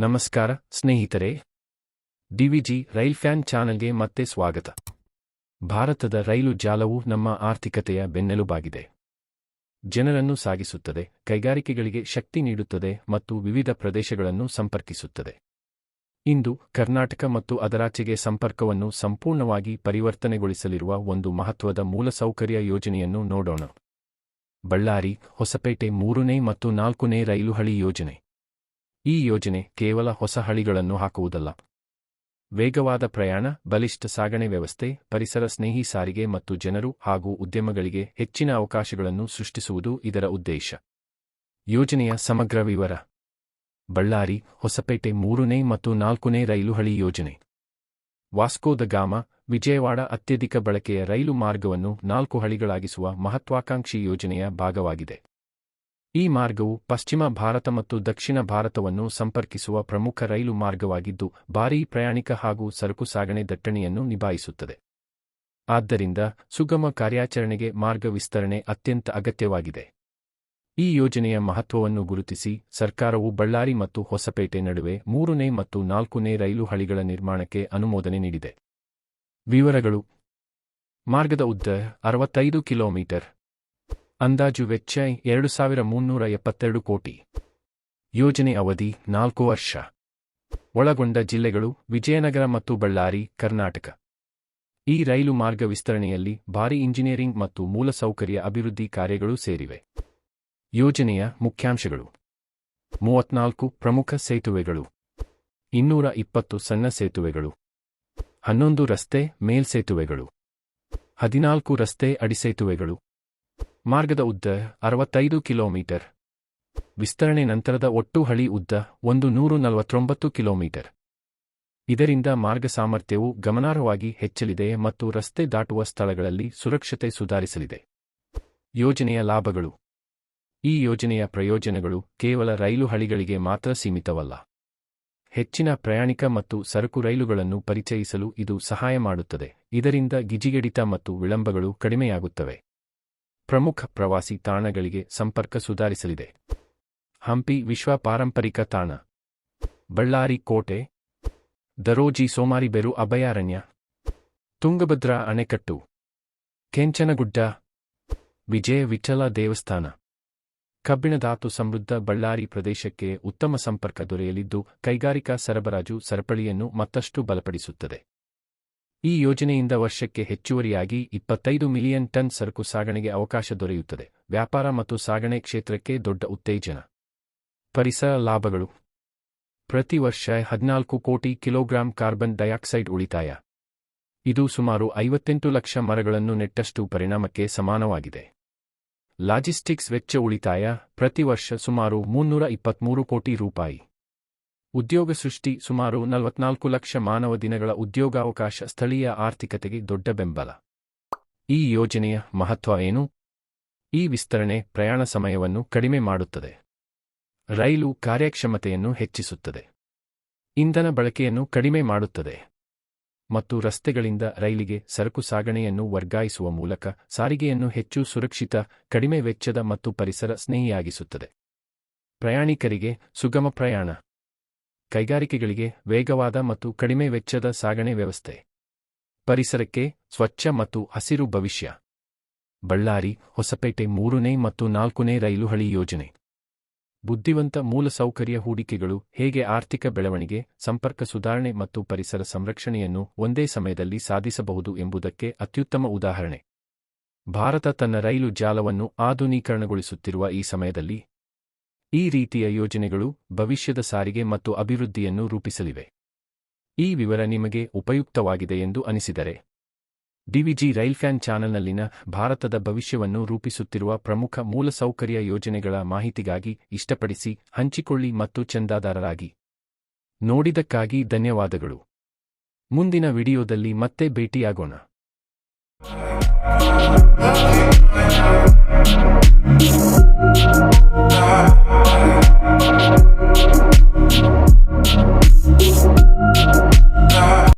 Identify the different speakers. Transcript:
Speaker 1: ನಮಸ್ಕಾರ, ಸ್ನೇಹಿತರೆ. DVG rail fan ಚಾನೆಲ್ಗೆ ಮತ್ತೆ ಸ್ವಾಗತ. ಭಾರತದ ರೈಲು ಜಾಲವು ನಮ್ಮ ಆರ್ಥಿಕತೆಯ ಬೆನ್ನೆಲುಬಾಗಿದೆ. ಜನರನ್ನು ಸಾಗಿಸುತ್ತದೆ, ಕೈಗಾರಿಕೆಗಳಿಗೆ ಶಕ್ತಿ ನೀಡುತ್ತದೆ ಮತ್ತು ವಿವಿಧ ಪ್ರದೇಶಗಳನ್ನು ಸಂಪರ್ಕಿಸುತ್ತದೆ. ಇಂದು ಕರ್ನಾಟಕ ಮತ್ತು ಅದರಾಚೆಗೆ ಸಂಪರ್ಕವನ್ನು ಸಂಪೂರ್ಣವಾಗಿ ಪರಿವರ್ತನೆಗೊಳಿಸಲಿರುವ ಒಂದು ಮಹತ್ವದ ಮೂಲಸೌಕರ್ಯ ಯೋಜನೆಯನ್ನು ನೋಡೋಣ. ಬಳ್ಳಾರಿ, ಹೊಸಪೇಟೆ ಮೂರನೇ ಮತ್ತು ನಾಲ್ಕನೇ ರೈಲು ಹಳಿ ಯೋಜನೆ. ಈ ಯೋಜನೆ ಕೇವಲ ಹೊಸ ಹಳಿಗಳನ್ನು ಹಾಕುವುದಲ್ಲ. ವೇಗವಾದ ಪ್ರಯಾಣ, ಬಲಿಷ್ಠ ಸಾಗಣೆ ವ್ಯವಸ್ಥೆ, ಪರಿಸರ ಸ್ನೇಹಿ ಸಾರಿಗೆ ಮತ್ತು ಜನರು ಹಾಗೂ ಉದ್ಯಮಗಳಿಗೆ ಹೆಚ್ಚಿನ ಅವಕಾಶಗಳನ್ನು ಸೃಷ್ಟಿಸುವುದು ಇದರ ಉದ್ದೇಶ. ಯೋಜನೆಯ ಸಮಗ್ರ ವಿವರ. ಬಳ್ಳಾರಿ, ಹೊಸಪೇಟೆ ಮೂರನೇ ಮತ್ತು ನಾಲ್ಕನೇ ರೈಲು ಹಳಿ ಯೋಜನೆ. ವಾಸ್ಕೋ ದ ಗಾಮ, ವಿಜಯವಾಡ ಅತ್ಯಧಿಕ ಬಳಕೆಯ ರೈಲು ಮಾರ್ಗವನ್ನು ನಾಲ್ಕು ಹಳಿಗಳಾಗಿಸುವ ಮಹತ್ವಾಕಾಂಕ್ಷಿ ಯೋಜನೆಯ ಭಾಗವಾಗಿದೆ. ಈ ಮಾರ್ಗವು ಪಶ್ಚಿಮ ಭಾರತ ಮತ್ತು ದಕ್ಷಿಣ ಭಾರತವನ್ನು ಸಂಪರ್ಕಿಸುವ ಪ್ರಮುಖ ರೈಲು ಮಾರ್ಗವಾಗಿದ್ದು, ಭಾರೀ ಪ್ರಯಾಣಿಕ ಹಾಗೂ ಸರಕು ಸಾಗಣೆ ದಟ್ಟಣೆಯನ್ನು ನಿಭಾಯಿಸುತ್ತದೆ. ಆದ್ದರಿಂದ ಸುಗಮ ಕಾರ್ಯಾಚರಣೆಗೆ ಮಾರ್ಗ ವಿಸ್ತರಣೆ ಅತ್ಯಂತ ಅಗತ್ಯವಾಗಿದೆ. ಈ ಯೋಜನೆಯ ಮಹತ್ವವನ್ನು ಗುರುತಿಸಿ ಸರ್ಕಾರವು ಬಳ್ಳಾರಿ ಮತ್ತು ಹೊಸಪೇಟೆ ನಡುವೆ ಮೂರನೇ ಮತ್ತು ನಾಲ್ಕನೇ ರೈಲು ಹಳಿಗಳ ನಿರ್ಮಾಣಕ್ಕೆ ಅನುಮೋದನೆ ನೀಡಿದೆ. ವಿವರಗಳು. ಮಾರ್ಗದ ಉದ್ದ ಅರವತ್ತೈದು ಕಿಲೋಮೀಟರ್. ಅಂದಾಜು ವೆಚ್ಚ ಎರಡು ಸಾವಿರ ಮುನ್ನೂರ ಎಪ್ಪತ್ತೆರಡು ಕೋಟಿ. ಯೋಜನೆ ಅವಧಿ ನಾಲ್ಕು ವರ್ಷ. ಒಳಗೊಂಡ ಜಿಲ್ಲೆಗಳು ವಿಜಯನಗರ ಮತ್ತು ಬಳ್ಳಾರಿ, ಕರ್ನಾಟಕ. ಈ ರೈಲು ಮಾರ್ಗ ವಿಸ್ತರಣೆಯಲ್ಲಿ ಭಾರಿ ಇಂಜಿನಿಯರಿಂಗ್ ಮತ್ತು ಮೂಲಸೌಕರ್ಯ ಅಭಿವೃದ್ಧಿ ಕಾರ್ಯಗಳು ಸೇರಿವೆ. ಯೋಜನೆಯ ಮುಖ್ಯಾಂಶಗಳು. ಮೂವತ್ನಾಲ್ಕು ಪ್ರಮುಖ ಸೇತುವೆಗಳು. ಇನ್ನೂರ ಇಪ್ಪತ್ತು ಸಣ್ಣ ಸೇತುವೆಗಳು. ಹನ್ನೊಂದು ರಸ್ತೆ ಮೇಲ್ಸೇತುವೆಗಳು. ಹದಿನಾಲ್ಕು ರಸ್ತೆ ಅಡಿಸೇತುವೆಗಳು. ಮಾರ್ಗದ ಉದ್ದ ಅರವತ್ತೈದು ಕಿಲೋಮೀಟರ್. ವಿಸ್ತರಣೆ ನಂತರದ ಒಟ್ಟು ಹಳಿ ಉದ್ದ ಒಂದು ನೂರು ನಲವತ್ತೊಂಬತ್ತು ಕಿಲೋಮೀಟರ್. ಇದರಿಂದ ಮಾರ್ಗ ಸಾಮರ್ಥ್ಯವು ಗಮನಾರ್ಹವಾಗಿ ಹೆಚ್ಚಲಿದೆ ಮತ್ತು ರಸ್ತೆ ದಾಟುವ ಸ್ಥಳಗಳಲ್ಲಿ ಸುರಕ್ಷತೆ ಸುಧಾರಿಸಲಿದೆ. ಯೋಜನೆಯ ಲಾಭಗಳು. ಈ ಯೋಜನೆಯ ಪ್ರಯೋಜನಗಳು ಕೇವಲ ರೈಲು ಹಳಿಗಳಿಗೆ ಮಾತ್ರ ಸೀಮಿತವಲ್ಲ. ಹೆಚ್ಚಿನ ಪ್ರಯಾಣಿಕ ಮತ್ತು ಸರಕು ರೈಲುಗಳನ್ನು ಪರಿಚಯಿಸಲು ಇದು ಸಹಾಯ ಮಾಡುತ್ತದೆ. ಇದರಿಂದ ಗಿಜಿಗೆಡಿತ ಮತ್ತು ವಿಳಂಬಗಳು ಕಡಿಮೆಯಾಗುತ್ತವೆ. ಪ್ರಮುಖ ಪ್ರವಾಸಿ ತಾಣಗಳಿಗೆ ಸಂಪರ್ಕ ಸುಧಾರಿಸಲಿದೆ. ಹಂಪಿ ವಿಶ್ವ ಪಾರಂಪರಿಕ ತಾಣ. ಬಳ್ಳಾರಿ ಕೋಟೆ. ದರೋಜಿ ಸೋಮಾರಿಬೆರು ಅಭಯಾರಣ್ಯ. ತುಂಗಭದ್ರಾ ಅಣೆಕಟ್ಟು. ಕೆಂಚನಗುಡ್ಡ. ವಿಜಯ ವಿಠಲ ದೇವಸ್ಥಾನ. ಕಬ್ಬಿಣಧಾತು ಸಮೃದ್ಧ ಬಳ್ಳಾರಿ ಪ್ರದೇಶಕ್ಕೆ ಉತ್ತಮ ಸಂಪರ್ಕ ದೊರೆಯಲಿದ್ದು ಕೈಗಾರಿಕಾ ಸರಬರಾಜು ಸರಪಳಿಯನ್ನು ಮತ್ತಷ್ಟು ಬಲಪಡಿಸುತ್ತದೆ. ಈ ಯೋಜನೆಯಿಂದ ವರ್ಷಕ್ಕೆ ಹೆಚ್ಚುವರಿಯಾಗಿ ಇಪ್ಪತ್ತೈದು ಮಿಲಿಯನ್ ಟನ್ ಸರಕು ಸಾಗಣೆಗೆ ಅವಕಾಶ ದೊರೆಯುತ್ತದೆ. ವ್ಯಾಪಾರ ಮತ್ತು ಸಾಗಣೆ ಕ್ಷೇತ್ರಕ್ಕೆ ದೊಡ್ಡ ಉತ್ತೇಜನ. ಪರಿಸರ ಲಾಭಗಳು. ಪ್ರತಿ ವರ್ಷ ಹದಿನಾಲ್ಕು ಕೋಟಿ ಕಿಲೋಗ್ರಾಂ ಕಾರ್ಬನ್ ಡೈಆಕ್ಸೈಡ್ ಉಳಿತಾಯ. ಇದು ಸುಮಾರು ಐವತ್ತೆಂಟು ಲಕ್ಷ ಮರಗಳನ್ನು ನೆಟ್ಟಷ್ಟು ಪರಿಣಾಮಕ್ಕೆ ಸಮಾನವಾಗಿದೆ. ಲಾಜಿಸ್ಟಿಕ್ಸ್ ವೆಚ್ಚ ಉಳಿತಾಯ ಪ್ರತಿ ವರ್ಷ ಸುಮಾರು ಮುನ್ನೂರ ಇಪ್ಪತ್ಮೂರು ಕೋಟಿ ರೂಪಾಯಿ. ಉದ್ಯೋಗ ಸೃಷ್ಟಿ ಸುಮಾರು ನಲವತ್ನಾಲ್ಕು ಲಕ್ಷ ಮಾನವ ದಿನಗಳ ಉದ್ಯೋಗಾವಕಾಶ ಸ್ಥಳೀಯ ಆರ್ಥಿಕತೆಗೆ ದೊಡ್ಡ ಬೆಂಬಲ. ಈ ಯೋಜನೆಯ ಮಹತ್ವ ಏನು? ಈ ವಿಸ್ತರಣೆ ಪ್ರಯಾಣ ಸಮಯವನ್ನು ಕಡಿಮೆ ಮಾಡುತ್ತದೆ. ರೈಲು ಕಾರ್ಯಕ್ಷಮತೆಯನ್ನು ಹೆಚ್ಚಿಸುತ್ತದೆ. ಇಂಧನ ಬಳಕೆಯನ್ನು ಕಡಿಮೆ ಮಾಡುತ್ತದೆ. ಮತ್ತು ರಸ್ತೆಗಳಿಂದ ರೈಲಿಗೆ ಸರಕು ಸಾಗಣೆಯನ್ನು ವರ್ಗಾಯಿಸುವ ಮೂಲಕ ಸಾರಿಗೆಯನ್ನು ಹೆಚ್ಚು ಸುರಕ್ಷಿತ, ಕಡಿಮೆ ವೆಚ್ಚದ ಮತ್ತು ಪರಿಸರ ಸ್ನೇಹಿಯಾಗಿಸುತ್ತದೆ. ಪ್ರಯಾಣಿಕರಿಗೆ ಸುಗಮ ಪ್ರಯಾಣ. ಕೈಗಾರಿಕೆಗಳಿಗೆ ವೇಗವಾದ ಮತ್ತು ಕಡಿಮೆ ವೆಚ್ಚದ ಸಾಗಣೆ ವ್ಯವಸ್ಥೆ. ಪರಿಸರಕ್ಕೆ ಸ್ವಚ್ಛ ಮತ್ತು ಹಸಿರು ಭವಿಷ್ಯ. ಬಳ್ಳಾರಿ, ಹೊಸಪೇಟೆ ಮೂರನೇ ಮತ್ತು ನಾಲ್ಕನೇ ರೈಲು ಹಳಿ ಯೋಜನೆ. ಬುದ್ಧಿವಂತ ಮೂಲಸೌಕರ್ಯ ಹೂಡಿಕೆಗಳು ಹೇಗೆ ಆರ್ಥಿಕ ಬೆಳವಣಿಗೆ, ಸಂಪರ್ಕ ಸುಧಾರಣೆ ಮತ್ತು ಪರಿಸರ ಸಂರಕ್ಷಣೆಯನ್ನು ಒಂದೇ ಸಮಯದಲ್ಲಿ ಸಾಧಿಸಬಹುದು ಎಂಬುದಕ್ಕೆ ಅತ್ಯುತ್ತಮ ಉದಾಹರಣೆ. ಭಾರತ ತನ್ನ ರೈಲು ಜಾಲವನ್ನು ಆಧುನೀಕರಣಗೊಳಿಸುತ್ತಿರುವ ಈ ಸಮಯದಲ್ಲಿ ಈ ರೀತಿಯ ಯೋಜನೆಗಳು ಭವಿಷ್ಯದ ಸಾರಿಗೆ ಮತ್ತು ಅಭಿವೃದ್ಧಿಯನ್ನು ರೂಪಿಸಲಿವೆ. ಈ ವಿವರ ನಿಮಗೆ ಉಪಯುಕ್ತವಾಗಿದೆ ಎಂದು ಅನಿಸಿದರೆ, ಡಿವಿಜಿ ರೈಲ್ ಫ್ಯಾನ್ ಚಾನೆಲ್ನಲ್ಲಿನ ಭಾರತದ ಭವಿಷ್ಯವನ್ನು ರೂಪಿಸುತ್ತಿರುವ ಪ್ರಮುಖ ಮೂಲಸೌಕರ್ಯ ಯೋಜನೆಗಳ ಮಾಹಿತಿಗಾಗಿ ಇಷ್ಟಪಡಿಸಿ ಹಂಚಿಕೊಳ್ಳಿ ಮತ್ತು ಚಂದಾದಾರರಾಗಿ. ನೋಡಿದಕ್ಕಾಗಿ ಧನ್ಯವಾದಗಳು. ಮುಂದಿನ ವಿಡಿಯೋದಲ್ಲಿ ಮತ್ತೆ ಭೇಟಿಯಾಗೋಣ.